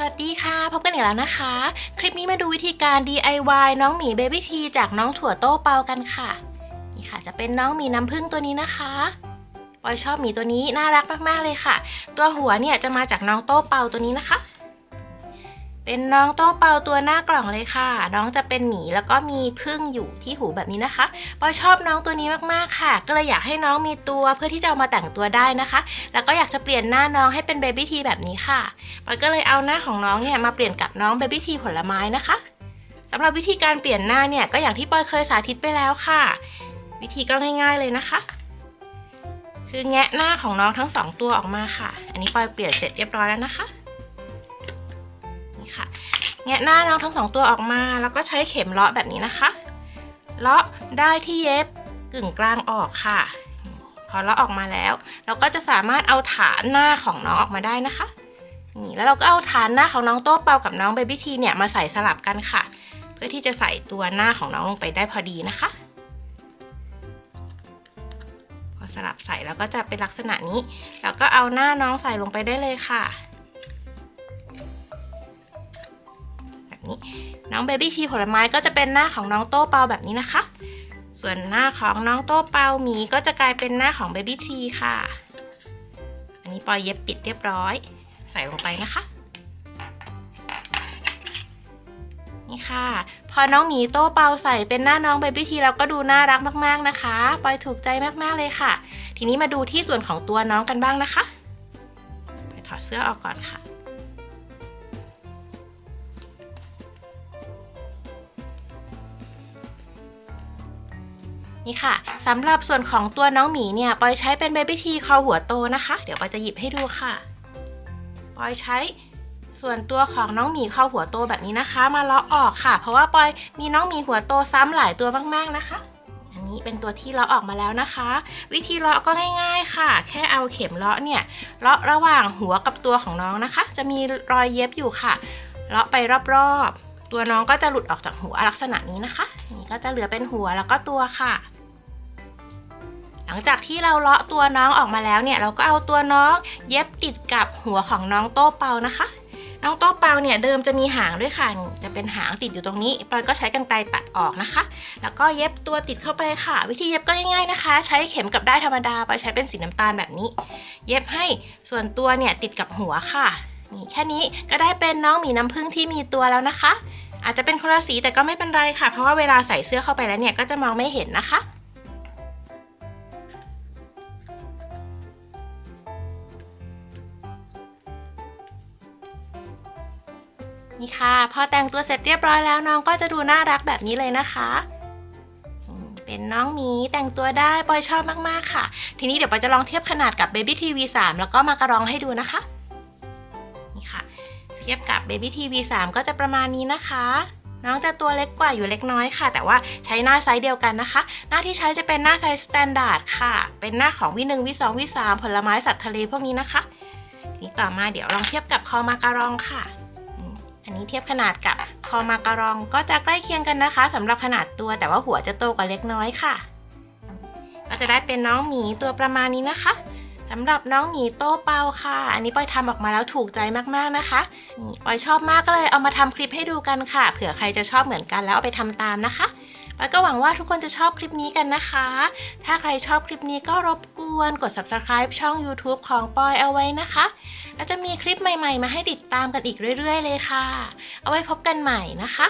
สวัสดีค่ะ พบกันอีกแล้วนะคะ คลิปนี้มาดูวิธีการ DIY น้องหมีเบบี้ทีจากน้องถั่วโต้เปากันค่ะ นี่ค่ะจะเป็นน้องหมีน้ำผึ้งตัวนี้นะคะปอยชอบหมีตัวนี้น่ารักมากๆเลยค่ะ ตัวหัวเนี่ยจะมาจากน้องโต้เปาตัวนี้นะคะ เป็นน้องโต้เปาตัวหน้ากล่องเลยค่ะ น้องจะเป็นหมีแล้วก็มีพึ่งอยู่ที่หูแบบนี้นะคะปอยชอบน้องตัวนี้มากๆค่ะ ก็เลยอยากให้น้องมีตัวเพื่อที่จะเอามาแต่งตัวได้นะคะ แล้วก็อยากจะเปลี่ยนหน้าน้องให้เป็นเบบี้ทีแบบนี้ค่ะปอยก็เลยเอาหน้าของน้องเนี่ยมาเปลี่ยนกับน้องเบบี้ทีผลไม้นะคะสำหรับวิธีการเปลี่ยนหน้าเนี่ยก็อย่างที่ปอยเคยสาธิตไปแล้วค่ะ วิธีก็ง่าย ๆเลยนะคะ คือแงะหน้าของน้องทั้งสองตัวออกมาค่ะ อันนี้ปอยเปลี่ยนเสร็จเรียบร้อยแล้วนะคะ ค่ะ แงะหน้าน้องทั้งสองตัวออกมาแล้วก็ใช้เข็มเลาะแบบนี้นะคะ เลาะได้ที่เย็บกึ่งกลางออกค่ะ พอเลาะออกมาแล้ว เราก็จะสามารถเอาฐานหน้าของน้องออกมาได้นะคะนี่แล้วเราก็เอาฐานหน้าของน้องโต้เปากับน้องเบบี้ทีเนี่ยมาใส่สลับกันค่ะ เพื่อที่จะใส่ตัวหน้าของน้องลงไปได้พอดีนะคะ พอสลับใส่แล้วก็จะเป็นลักษณะนี้ แล้วก็เอาหน้าน้องใส่ลงไปได้เลยค่ะ นี้ น้องเบบี้ทีผลไม้ก็จะเป็นหน้าของน้องโต้เปาแบบนี้นะคะ ส่วนหน้าของน้องโต้เปาหมีก็จะกลายเป็นหน้าของเบบี้ทีค่ะ อันนี้ปอยเย็บปิดเรียบร้อย ใส่ลงไปนะคะนี่ค่ะ พอน้องหมีโต้เปาใส่เป็นหน้าน้องเบบี้ทีแล้วก็ดูน่ารักมากๆนะคะปอยถูกใจมากๆเลยค่ะ ทีนี้มาดูที่ส่วนของตัวน้องกันบ้างนะคะ ไปถอดเสื้อออกก่อนค่ะ นี่ค่ะสำหรับส่วนของตัวน้องหมีเนี่ยปอยใช้เป็นเบบี้ทีคอหัวโตนะคะ เดี๋ยวปอยจะหยิบให้ดูค่ะปอยใช้ส่วนตัวของน้องหมีเข้าหัวโตแบบนี้นะคะ มาเลาะออกค่ะ เพราะว่าปอยมีน้องหมีหัวโตซ้ำหลายตัวมากๆนะคะ อันนี้เป็นตัวที่เลาะออกมาแล้วนะคะ วิธีเลาะก็ง่ายๆค่ะ แค่เอาเข็มเลาะเนี่ยเลาะระหว่างหัวกับตัวของน้องนะคะ จะมีรอยเย็บอยู่ค่ะ เลาะไปรอบๆ ตัวน้องก็จะหลุดออกจากหัวลักษณะนี้นะคะ นี่ก็จะเหลือเป็นหัวแล้วก็ตัวค่ะ หลังจากที่เราเลาะตัวน้องออกมาแล้วเนี่ยเราก็เอาตัวน้องเย็บติดกับหัวของน้องโต้เปานะคะ น้องโต้เปาเนี่ยเดิมจะมีหางด้วยค่ะ จะเป็นหางติดอยู่ตรงนี้ปอยก็ใช้กรรไกรตัดออกนะคะ แล้วก็เย็บตัวติดเข้าไปค่ะ วิธีเย็บก็ง่ายๆนะคะ ใช้เข็มกับได้ายธรรมดาปอยใช้เป็นสีน้ำตาลแบบนี้ เย็บให้ส่วนตัวเนี่ยติดกับหัวค่ะนี่แค่นี้ก็ได้เป็นน้องหมีน้ำผึ้งที่มีตัวแล้วนะคะ อาจจะเป็นคนละสีแต่ก็ไม่เป็นไรค่ะ เพราะว่าเวลาใส่เสื้อเข้าไปแล้วเนี่ยก็จะมองไม่เห็นนะคะ นี่ค่ะ พอแต่งตัวเสร็จเรียบร้อยแล้วน้องก็จะดูน่ารักแบบนี้เลยนะคะเป็นน้องหมีแต่งตัวได้ปอยชอบมากๆค่ะ ทีนี้เดี๋ยวปอยจะลองเทียบขนาดกับ Baby TV 3 แล้วก็มากระรองให้ดูนะคะ นี่ค่ะ เทียบกับ Baby TV 3 ก็จะประมาณนี้นะคะ น้องจะตัวเล็กกว่าอยู่เล็กน้อยค่ะ แต่ว่าใช้หน้าไซส์เดียวกันนะคะ หน้าที่ใช้จะเป็นหน้าไซส์สแตนดาร์ดค่ะ เป็นหน้าของวิหนึ่งวิสองวิสามผลไม้สัตว์ทะเลพวกนี้นะคะทีนี้ต่อมาเดี๋ยวลองเทียบกับคอมาการองค่ะ นี้เทียบขนาดกับคอมาการองก็จะใกล้เคียงกันนะคะสำหรับขนาดตัวแต่ว่าหัวจะโตกว่าเล็กน้อยค่ะ ก็จะได้เป็นน้องหมีตัวประมาณนี้นะคะสำหรับน้องหมีโตเปาค่ะ อันนี้ปอยทำออกมาแล้วถูกใจมากๆนะคะปอยชอบมากก็เลยเอามาทำคลิปให้ดูกันค่ะ เผื่อใครจะชอบเหมือนกันแล้วเอาไปทำตามนะคะปอยก็หวังว่าทุกคนจะชอบคลิปนี้กันนะคะ ถ้าใครชอบคลิปนี้ก็รบกวนกด subscribe ช่อง YouTube ของปอยเอาไว้นะคะ จะมีคลิปใหม่ๆ มาให้ติดตามกันอีกเรื่อย ๆ เลยค่ะ เอาไว้พบกันใหม่นะคะ